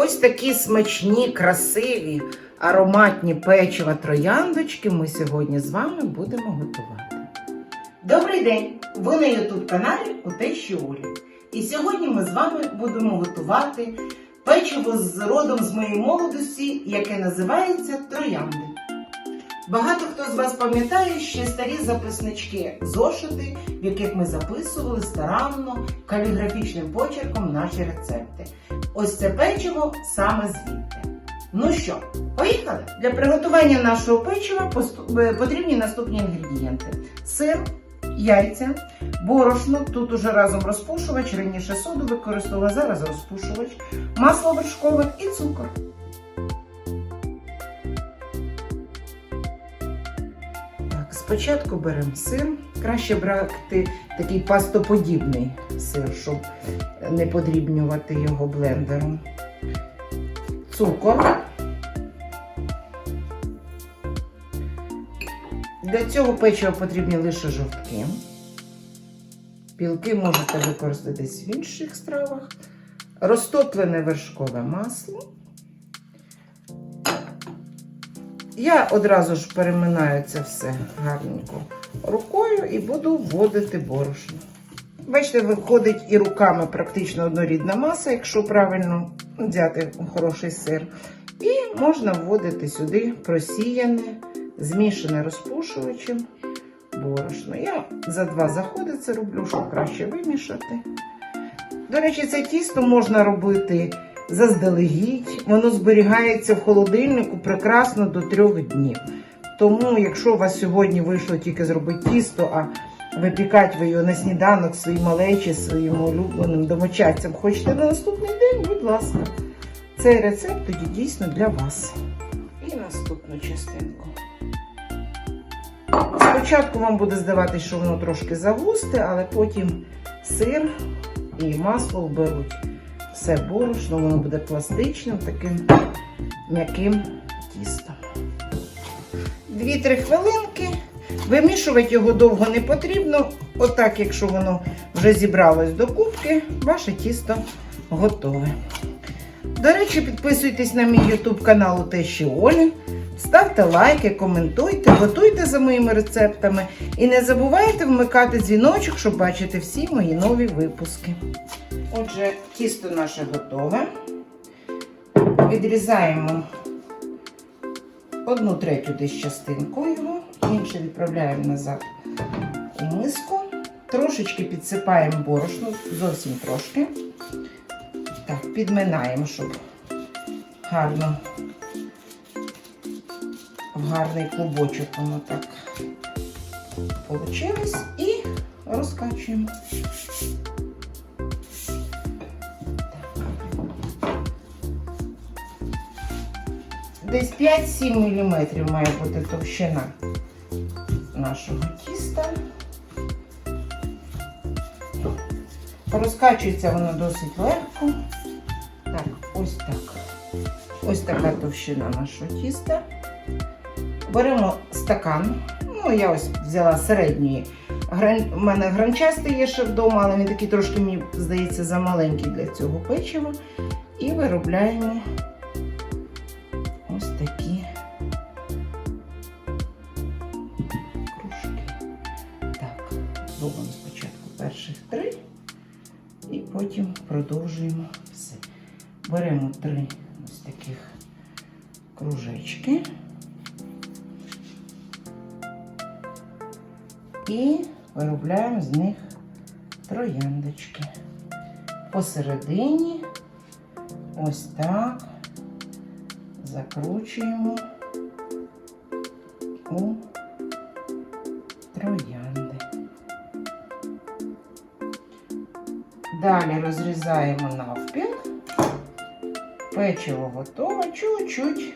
Ось такі смачні, красиві, ароматні печива трояндочки ми сьогодні з вами будемо готувати. Добрий день! Ви на youtube каналі у Олі. І сьогодні ми з вами будемо готувати печиво з родом з моєї молодості, яке називається троянди. Багато хто з вас пам'ятає ще старі записнички, зошити, в яких ми записували старанно каліграфічним почерком наші рецепти. Ось це печиво саме звідти. Ну що, поїхали? Для приготування нашого печива е, потрібні наступні інгредієнти: сир, яйця, борошно, тут уже разом розпушувач, раніше соду використовувала, зараз розпушувач, масло вершкове і цукор. Спочатку беремо сир. Краще брати такий пастоподібний сир, щоб не подрібнювати його блендером. Цукор. Для цього печива потрібні лише жовтки. Білки можете використати в інших стравах. Розтоплене вершкове масло. Я одразу ж переминаю це все гарненько рукою і буду вводити борошно. Бачите, виходить і руками практично однорідна маса, якщо правильно взяти хороший сир. І можна вводити сюди просіяне, змішане розпушувачем борошно. Я за два заходи це роблю, щоб краще вимішати. До речі, це тісто можна робити заздалегідь, воно зберігається в холодильнику прекрасно до трьох днів. Тому, якщо у вас сьогодні вийшло тільки зробити тісто, а випікати ви його на сніданок своїй малечі, своїм улюбленим домочадцям хочете на наступний день, будь ласка. Цей рецепт тоді дійсно для вас. І наступну частинку. Спочатку вам буде здаватися, що воно трошки загусте, але потім сир і масло вберуть все борошно, воно буде пластичним, таким м'яким тістом. 2-3 хвилинки. Вимішувати його довго не потрібно. Отак, якщо воно вже зібралось до кубки, ваше тісто готове. До речі, підписуйтесь на мій YouTube канал у Тещі Олі. Ставте лайки, коментуйте, готуйте за моїми рецептами і не забувайте вмикати дзвіночок, щоб бачити всі мої нові випуски. Отже, тісто наше готове. Відрізаємо одну третю десь частинку його, інше відправляємо назад у миску. Трошечки підсипаємо борошно, зовсім трошки. Так, підминаємо, щоб гарно в гарний клубочок воно так получилось. І розкачуємо. Десь 5-7 мм має бути товщина нашого тіста. Розкачується воно досить легко. Так, ось так. Ось така товщина нашого тіста. Беремо стакан. Ну, я ось взяла середньої. Гран... У мене гранчастий є ще вдома, але він такий трошки, мені здається, замаленький для цього печива. І виробляємо Так, робимо спочатку перших три і потім продовжуємо все. Беремо три ось таких кружечки і виробляємо з них трояндочки. Посередині ось так закручуємо у Далі розрізаємо навпіл. Печиво готове, чуть-чуть.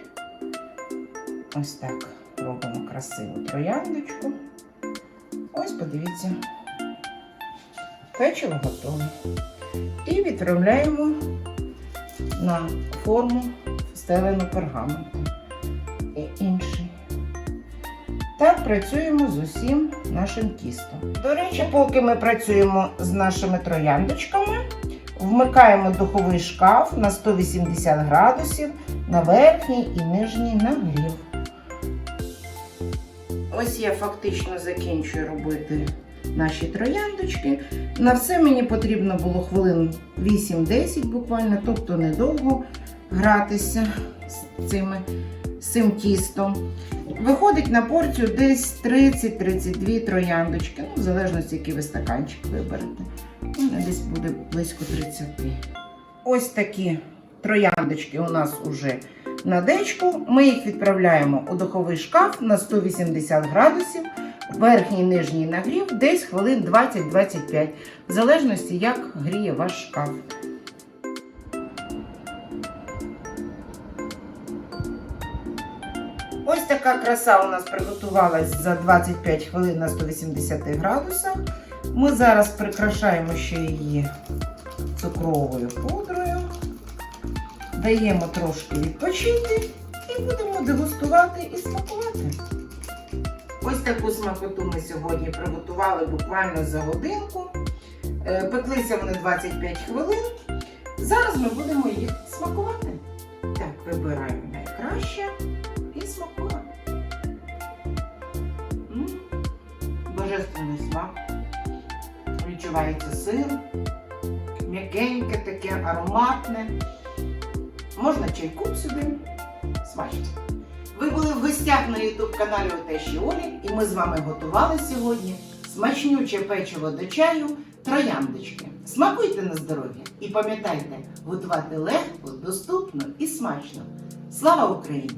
Ось так робимо красиву трояндочку. Ось подивіться, печиво готове. І відправляємо на форму стелену пергаментом Так працюємо з усім нашим тістом. До речі, поки ми працюємо з нашими трояндочками, вмикаємо духовий шкаф на 180 градусів на верхній і нижній нагрів. Ось я фактично закінчую робити наші трояндочки. На все мені потрібно було хвилин 8-10 буквально, тобто недовго гратися з, цими, з цим тістом. Виходить на порцію десь 30-32 трояндочки, ну, в залежності, який ви стаканчик виберете. Десь буде близько 30. Ось такі трояндочки у нас уже на дечку. Ми їх відправляємо у духовий шкаф на 180 градусів, верхній нижній нагрів, десь хвилин 20-25, в залежності, як гріє ваш шкаф. Така краса у нас приготувалась за 25 хвилин на 180 градусах. Ми зараз прикрашаємо ще її цукровою пудрою. Даємо трошки відпочити і будемо дегустувати і смакувати. Ось таку смакоту ми сьогодні приготували буквально за годинку. Е, Пеклися вони 25 хвилин. Зараз ми будемо їх смакувати. Так, вибираємо найкраще і смакуємо. Божественний смак. Відчувається сир. М'якеньке таке, ароматне. Можна чайку сюди. Смачно. Ви були в гостях на YouTube каналі Отеші Олі, і ми з вами готували сьогодні смачнюче печиво до чаю трояндочки. Смакуйте на здоров'я і пам'ятайте, готувати легко, доступно і смачно. Слава Україні!